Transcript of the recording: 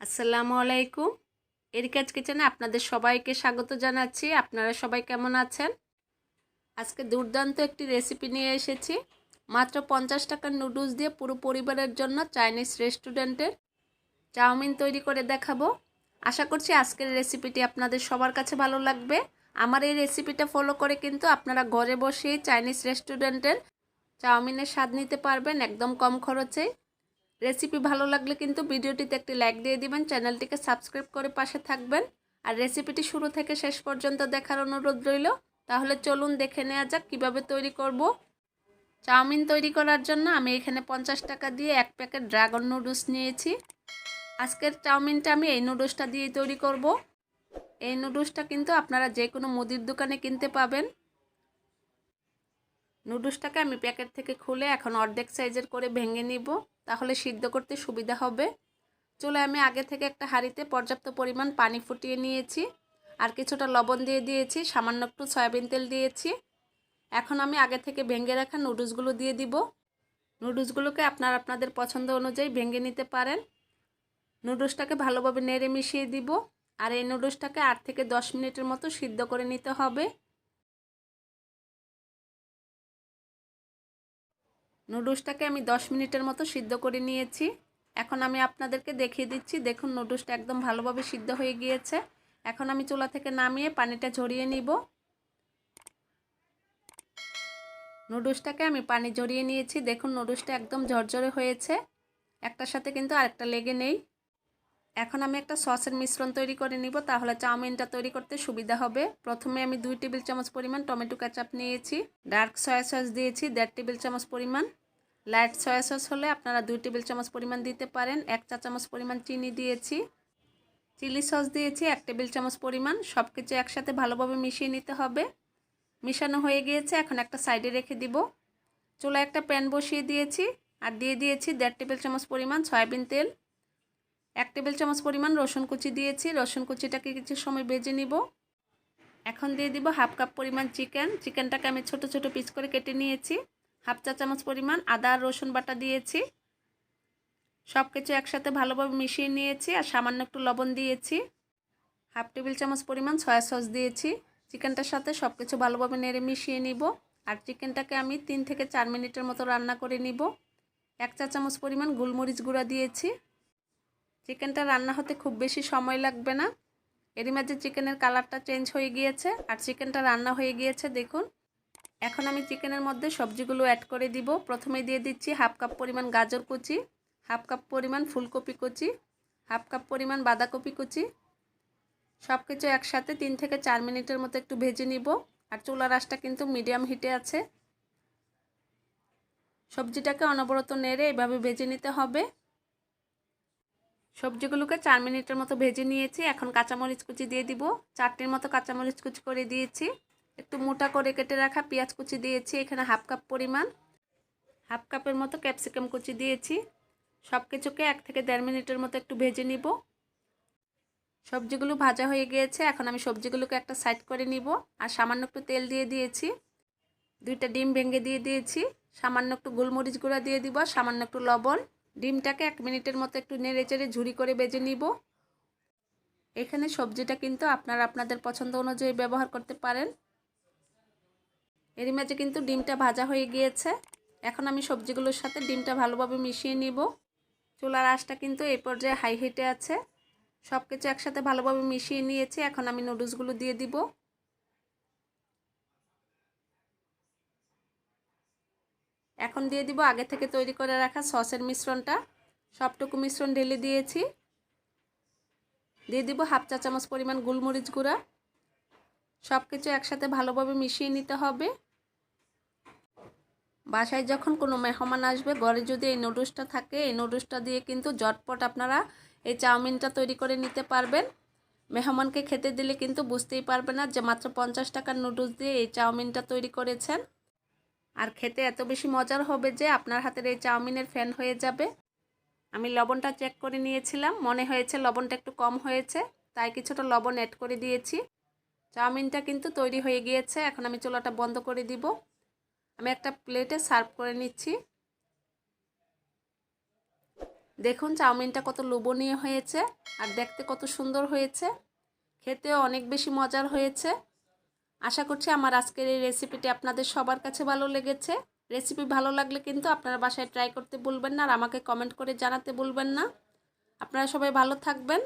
আসসালামু আলাইকুম। এরিকাজ কিচেনে আপনাদের সবাইকে স্বাগত জানাচ্ছি। আপনারা সবাই কেমন আছেন? আজকে দুর্দান্ত একটি রেসিপি নিয়ে এসেছি। মাত্র পঞ্চাশ টাকার নুডলস দিয়ে পুরো পরিবারের জন্য চাইনিজ রেস্টুরেন্টের চাউমিন তৈরি করে দেখাবো। আশা করছি আজকের রেসিপিটি আপনাদের সবার কাছে ভালো লাগবে। আমার এই রেসিপিটা ফলো করে কিন্তু আপনারা ঘরে বসেই চাইনিজ রেস্টুরেন্টের চাউমিনের স্বাদ নিতে পারবেন একদম কম খরচে। রেসিপি ভালো লাগলে কিন্তু ভিডিওটিতে একটি লাইক দিয়ে দিবেন, চ্যানেলটিকে সাবস্ক্রাইব করে পাশে থাকবেন। আর রেসিপিটি শুরু থেকে শেষ পর্যন্ত দেখার অনুরোধ রইল। তাহলে চলুন দেখে নেওয়া যাক কীভাবে তৈরি করব। চাউমিন তৈরি করার জন্য আমি এখানে পঞ্চাশ টাকা দিয়ে এক প্যাকেট ড্রাগন নুডলস নিয়েছি। আজকের চাউমিনটা আমি এই নুডলসটা দিয়েই তৈরি করব। এই নুডলসটা কিন্তু আপনারা যে কোনো মুদির দোকানে কিনতে পাবেন। নুডলসটাকে আমি প্যাকেট থেকে খুলে এখন অর্ধেক সাইজের করে ভেঙে নিব। তাহলে সিদ্ধ করতে সুবিধা হবে। চলে আমি আগে থেকে একটা হাঁড়িতে পর্যাপ্ত পরিমাণ পানি ফুটিয়ে নিয়েছি। আর কিছুটা লবণ দিয়ে দিয়েছি, সামান্য একটু সয়াবিন তেল দিয়েছি। এখন আমি আগে থেকে ভেঙে রাখা নুডলসগুলো দিয়ে দিব। নুডলসগুলোকে আপনার আপনাদের পছন্দ অনুযায়ী ভেঙে নিতে পারেন। নুডলসটাকে ভালোভাবে নেড়ে মিশিয়ে দিব। আর এই নুডলসটাকে আট থেকে দশ মিনিটের মতো সিদ্ধ করে নিতে হবে। নুডলসটাকে আমি 10 মিনিটের মতো সিদ্ধ করে নিয়েছি। এখন আমি আপনাদেরকে দেখিয়ে দিচ্ছি, দেখুন নুডলসটা একদম ভালোভাবে সিদ্ধ হয়ে গিয়েছে। এখন আমি চুলা থেকে নামিয়ে পানিটা ঝরিয়ে নিব। নুডলসটাকে আমি পানি ঝরিয়ে নিয়েছি, দেখুন নুডলসটা একদম ঝরঝরে হয়েছে। একটার সাথে কিন্তু আরেকটা লেগে নেই। এখন আমি একটা সসের মিশ্রণ তৈরি করে নিব, তাহলে চাউমিনটা তৈরি করতে সুবিধা হবে। প্রথমে আমি দুই টেবিল চামচ পরিমাণ টমেটো কেচাপ নিয়েছি, ডার্ক সয়া সস দিয়েছি দেড় টেবিল চামচ পরিমাণ। লাইট সয়া সস হলে আপনারা দুই টেবিল চামচ পরিমাণ দিতে পারেন, এক চা চামচ পরিমাণ চিনি দিয়েছি। চিলি সস দিয়েছি এক টেবিল চামচ পরিমাণ সব কিছু একসাথে ভালোভাবে মিশিয়ে নিতে হবে। মিশানো হয়ে গিয়েছে, এখন একটা সাইডে রেখে দিব। চুলা একটা প্যান বসিয়ে দিয়েছি, আর দিয়ে দিয়েছি দেড় টেবিল চামচ পরিমাণ সয়াবিন তেল। এক টেবিল চামচ পরিমাণ রসুন কুচি দিয়েছি। রসুন কুচিটাকে কিছু সময় বেজে নিব। এখন দিয়ে দিব হাফ কাপ পরিমাণ চিকেন। চিকেনটাকে আমি ছোট ছোট পিস করে কেটে নিয়েছি। হাফ চা চামচ পরিমাণ আদা আর রসুন বাটা দিয়েছি। সব কিছু একসাথে ভালোভাবে মিশিয়ে নিয়েছি আর সামান্য একটু লবণ দিয়েছি। হাফ টেবিল চামচ পরিমাণ সয়া সস দিয়েছি। চিকেনটার সাথে সব কিছু ভালোভাবে নেড়ে মিশিয়ে নিব। আর চিকেনটাকে আমি তিন থেকে চার মিনিটের মতো রান্না করে নিব। এক চা চামচ পরিমাণ গোলমরিচ গুঁড়া দিয়েছি। চিকেনটা রান্না হতে খুব বেশি সময় লাগবে না। এরই মাঝে চিকেনের কালারটা চেঞ্জ হয়ে গিয়েছে আর চিকেনটা রান্না হয়ে গিয়েছে, দেখুন। এখন আমি চিকেনের মধ্যে সবজিগুলো অ্যাড করে দিব। প্রথমে দিয়ে দিচ্ছি হাফ কাপ পরিমাণ গাজর কুচি, হাফ কাপ পরিমাণ ফুলকপি কুচি, হাফ কাপ পরিমাণ বাঁধাকপি কুচি। সব কিছু একসাথে তিন থেকে চার মিনিটের মতো একটু ভেজে নিব। আর চুলার আঁশটা কিন্তু মিডিয়াম হিটে আছে। সবজিটাকে অনবরত নেড়ে এভাবে ভেজে নিতে হবে। সবজিগুলোকে চার মিনিটের মতো ভেজে নিয়েছি। এখন কাঁচামরিচ কুচি দিয়ে দিব। চারটির মতো কাঁচামরিচ কুচি করে দিয়েছি। একটু মোটা করে কেটে রাখা পেঁয়াজ কুচি দিয়েছি, এখানে হাফ কাপ পরিমাণ। হাফ কাপের মতো ক্যাপসিকাম কুচি দিয়েছি। সব কিছুকে এক থেকে দেড় মিনিটের মতো একটু ভেজে নিব। সবজিগুলো ভাজা হয়ে গিয়েছে। এখন আমি সবজিগুলোকে একটা সাইড করে নিব আর সামান্য একটু তেল দিয়ে দিয়েছি। দুইটা ডিম ভেঙে দিয়ে দিয়েছি। সামান্য একটু গোলমরিচ গুঁড়া দিয়ে দিব, সামান্য একটু লবণ। ডিমটাকে এক মিনিটের মতো একটু নেড়ে চেড়ে ঝুড়ি করে বেজে নিব। এখানে সবজিটা কিন্তু আপনারা আপনাদের পছন্দ অনুযায়ী ব্যবহার করতে পারেন। এরই মাঝে কিন্তু ডিমটা ভাজা হয়ে গিয়েছে। এখন আমি সবজিগুলোর সাথে ডিমটা ভালোভাবে মিশিয়ে নিব। চুলার আঁশটা কিন্তু এই পর্যায়ে হাই হিটে আছে। সব কিছু একসাথে ভালোভাবে মিশিয়ে নিয়েছি। এখন আমি নুডলসগুলো দিয়ে দিব। এখন দিয়ে দিব আগে থেকে তৈরি করে রাখা সসের মিশ্রণটা। সবটুকু মিশ্রণ ঢেলে দিয়েছি। দিয়ে দিব হাফ চা চামচ পরিমাণ গোলমরিচ গুঁড়া। সব কিছু একসাথে ভালোভাবে মিশিয়ে নিতে হবে। বাসায় যখন কোনো মেহমান আসবে, ঘরে যদি এই নুডলসটা থাকে, এই নুডলসটা দিয়ে কিন্তু জটপট আপনারা এই চাউমিনটা তৈরি করে নিতে পারবেন। মেহমানকে খেতে দিলে কিন্তু বুঝতেই পারবে না যে মাত্র পঞ্চাশ টাকার নুডলস দিয়ে এই চাউমিনটা তৈরি করেছেন। আর খেতে এত বেশি মজার হবে যে আপনার হাতের এই চাউমিনের ফ্যান হয়ে যাবে। আমি লবণটা চেক করে নিয়েছিলাম, মনে হয়েছে লবণটা একটু কম হয়েছে, তাই কিছুটা লবণ অ্যাড করে দিয়েছি। চাউমিনটা কিন্তু তৈরি হয়ে গিয়েছে, এখন আমি চুলাটা বন্ধ করে দিব। আমি একটা প্লেটে সার্ভ করে নিচ্ছি। দেখুন চাউমিনটা কত লোভনীয় হয়েছে, আর দেখতে কত সুন্দর হয়েছে। খেতেও অনেক বেশি মজার হয়েছে। আশা করছি আমার আজকের এই রেসিপিটি আপনাদের সবার কাছে ভালো লেগেছে। রেসিপি ভালো লাগলে কিন্তু আপনারা বাসায় ট্রাই করতে বলবেন না আর আমাকে কমেন্ট করে জানাতে বলবেন না। আপনারা সবাই ভালো থাকবেন।